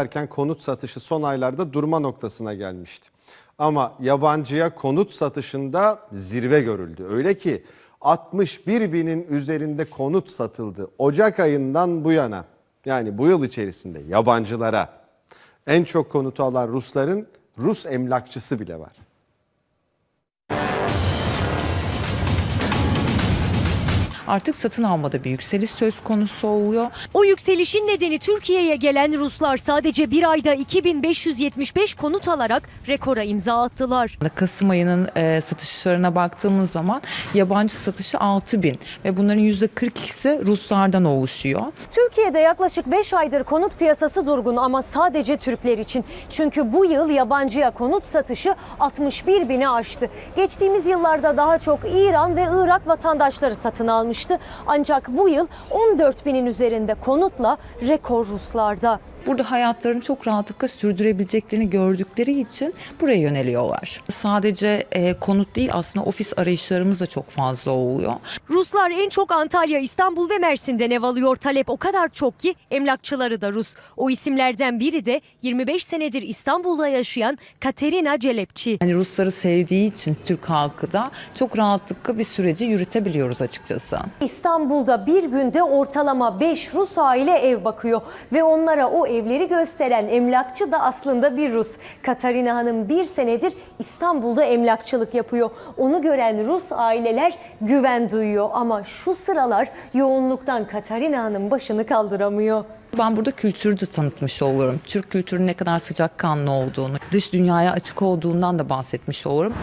Erken konut satışı son aylarda durma noktasına gelmişti. Ama yabancıya konut satışında zirve görüldü. Öyle ki 61 binin üzerinde konut satıldı. Ocak ayından bu yana yani bu yıl içerisinde yabancılara en çok konutu alan Rusların Rus emlakçısı bile var. Artık satın almada bir yükseliş söz konusu oluyor. O yükselişin nedeni Türkiye'ye gelen Ruslar sadece bir ayda 2575 konut alarak rekora imza attılar. Kasım ayının e, satışlarına baktığımız zaman yabancı satışı 6 bin ve bunların %42'si Ruslardan oluşuyor. Türkiye'de yaklaşık 5 aydır konut piyasası durgun ama sadece Türkler için. Çünkü bu yıl yabancıya konut satışı 61 bini aştı. Geçtiğimiz yıllarda daha çok İran ve Irak vatandaşları satın almıştı. Ancak bu yıl 14 binin üzerinde konutla rekor Ruslarda. Burada hayatlarını çok rahatlıkla sürdürebileceklerini gördükleri için buraya yöneliyorlar. Sadece e, konut değil aslında ofis arayışlarımız da çok fazla oluyor. Ruslar en çok Antalya, İstanbul ve Mersin'den ev alıyor. Talep o kadar çok ki emlakçıları da Rus. O isimlerden biri de 25 senedir İstanbul'da yaşayan Katerina Celepçi. Hani Rusları sevdiği için Türk halkı da çok rahatlıkla bir süreci yürütebiliyoruz açıkçası. İstanbul'da bir günde ortalama 5 Rus aile ev bakıyor ve onlara o evleri gösteren emlakçı da aslında bir Rus. Katarina Hanım bir senedir İstanbul'da emlakçılık yapıyor. Onu gören Rus aileler güven duyuyor ama şu sıralar yoğunluktan Katarina Hanım başını kaldıramıyor. Ben burada kültürü de tanıtmış olurum. Türk kültürünün ne kadar sıcakkanlı olduğunu, dış dünyaya açık olduğundan da bahsetmiş olurum.